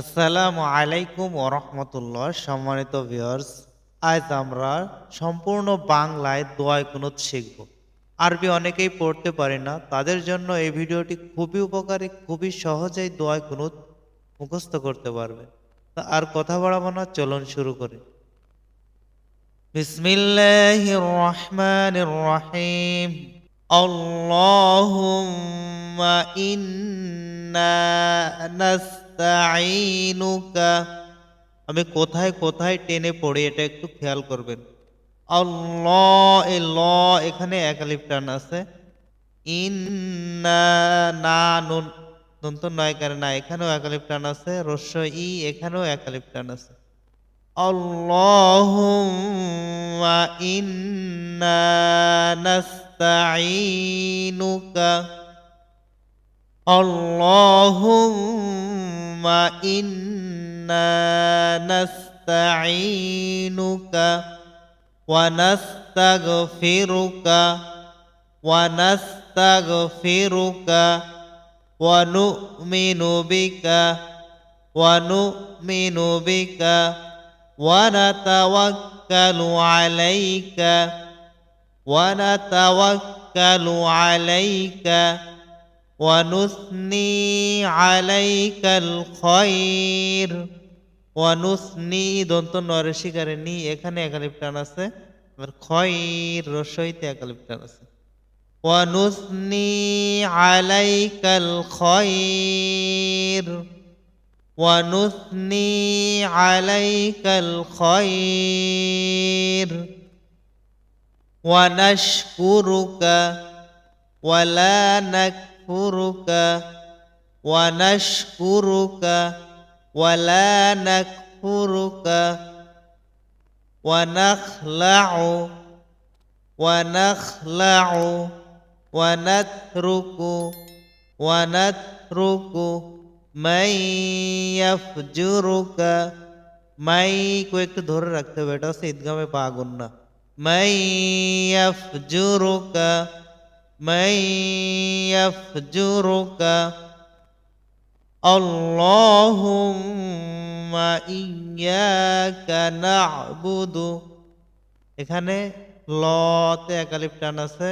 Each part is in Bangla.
আসসালামু আলাইকুম ওরহমতুল্লাহ সম্মানিত ভিউয়ার্স আজ আমরা সম্পূর্ণ বাংলায় দোয়ায় কুনুত শিখব। আরবি অনেকেই পড়তে পারে না, তাদের জন্য এই ভিডিওটি খুবই উপকারী, খুবই সহজেই দোয়ায় কুনুত মুখস্থ করতে পারবে। আর কথা বাড়াবো না, চলুন শুরু করি। বিসমিল্লাহির রহমানির রহিম। আল্লাহুম্মা ইন্না নাস্তাইনুকা আমি কোথায় কোথায় টেনে পড়ে, এটা একটু খেয়াল করবেন। ল এ ল, এখানে একালিপ টান আছে। ইন না নুন নুন তো নয় কারণ না, এখানেও একালিপ টান আছে। রস্য ই এখানেও একালিপ টান আছে। আল্লাহুম্মা ইন্না নাস্তাইনুকা আল্লাহুম্মা إنا نستعينك ونستغفرك ونستغفرك ونؤمن بك ونؤمن بك ونتوكل عليك ونتوكل عليك ونثني عليك الخير ونثني দন্ত নরে শিকারে নি এখানে একালিপ টান আছে আবার খয়র রসইতে একালিপ টান আছে ونثني عليك الخير ونثني عليك الخير ونشكرك ولا نكفرك ونشكرك ولا نكفرك ونخلع ونخلع ونترك ونترك من يفجرك মাই কো একটু ধরে রাখতে হবে এটা হচ্ছে ঈদগামে পা গুণ না মাই ইয়াফজুরুকা من يفجرك اللهم إياك نعبد এখানে লতে একালিপ টান আছে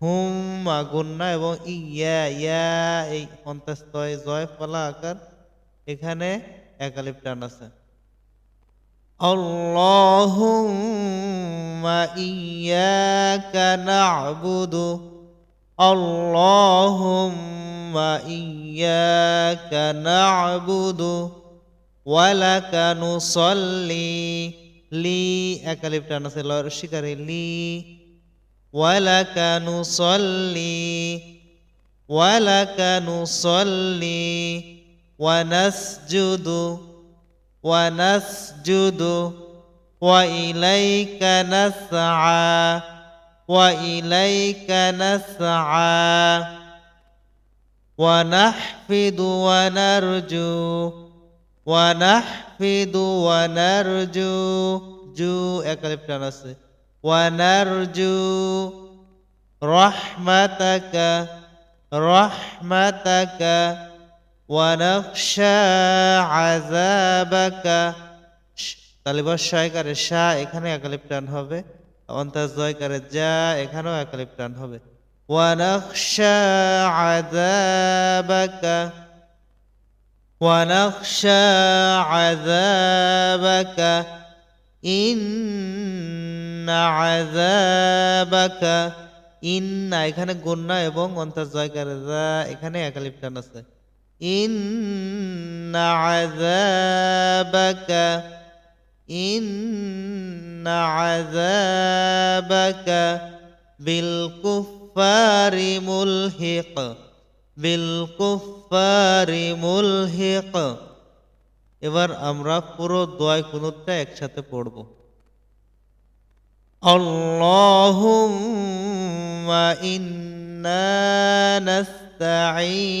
হুম গুন্না এবং ইয়া ইয়া এই অন্তস্তয় জয় ফলা আকার এখানে একালিপ টান আছে اللهم إياك نعبد اللهم إياك نعبد ولك نصلي. لي. أكلف تنسى الله الشكر لي ولك نصلي. ولك نصلي. ونسجد. ونسجد. وإليك نسعى. وإليك نسعى ونحفد ونرجو ونحفد ونرجو جو একালিপ টান আছে ونرجو رحمتك رحمتك ونخشى عذابك তালিবা শায়কারে শাহ এখানে একালিপ টান হবে অন্তাজ জয়কারে যা এখানেও একালিপ টান হবে ونخشى عذابك ونخشى عذابك إن عذابك ইন্না এখানে গন্যা এবং অন্তাজ জয়কারে যা এখানে একালিপ টান আছে ইন্না আযাবাকা إن عذابك بالكفار ملحق بالكفار ملحق এবার আমরা পুরো দোয়ায় কুনুতটা একসাথে পড়ব আল্লাহুম্মা ইন্না নাস্তাঈনুকা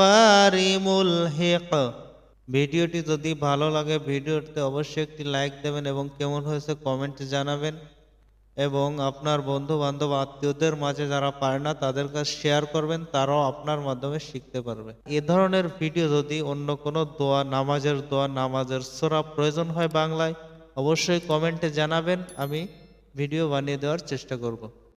কুফারি হেক ভিডিওটি যদি ভালো লাগে ভিডিওতে অবশ্যই একটি লাইক দেবেন এবং কেমন হয়েছে কমেন্টে জানাবেন। এবং আপনার বন্ধু বান্ধব আত্মীয়দের মাঝে যারা পারে না, তাদের কাছে শেয়ার করবেন, তারাও আপনার মাধ্যমে শিখতে পারবে। এ ধরনের ভিডিও যদি অন্য কোনো দোয়া, নামাজের দোয়া, নামাজের সোরা প্রয়োজন হয় বাংলায়, অবশ্যই কমেন্টে জানাবেন, আমি ভিডিও বানিয়ে দেওয়ার চেষ্টা করব।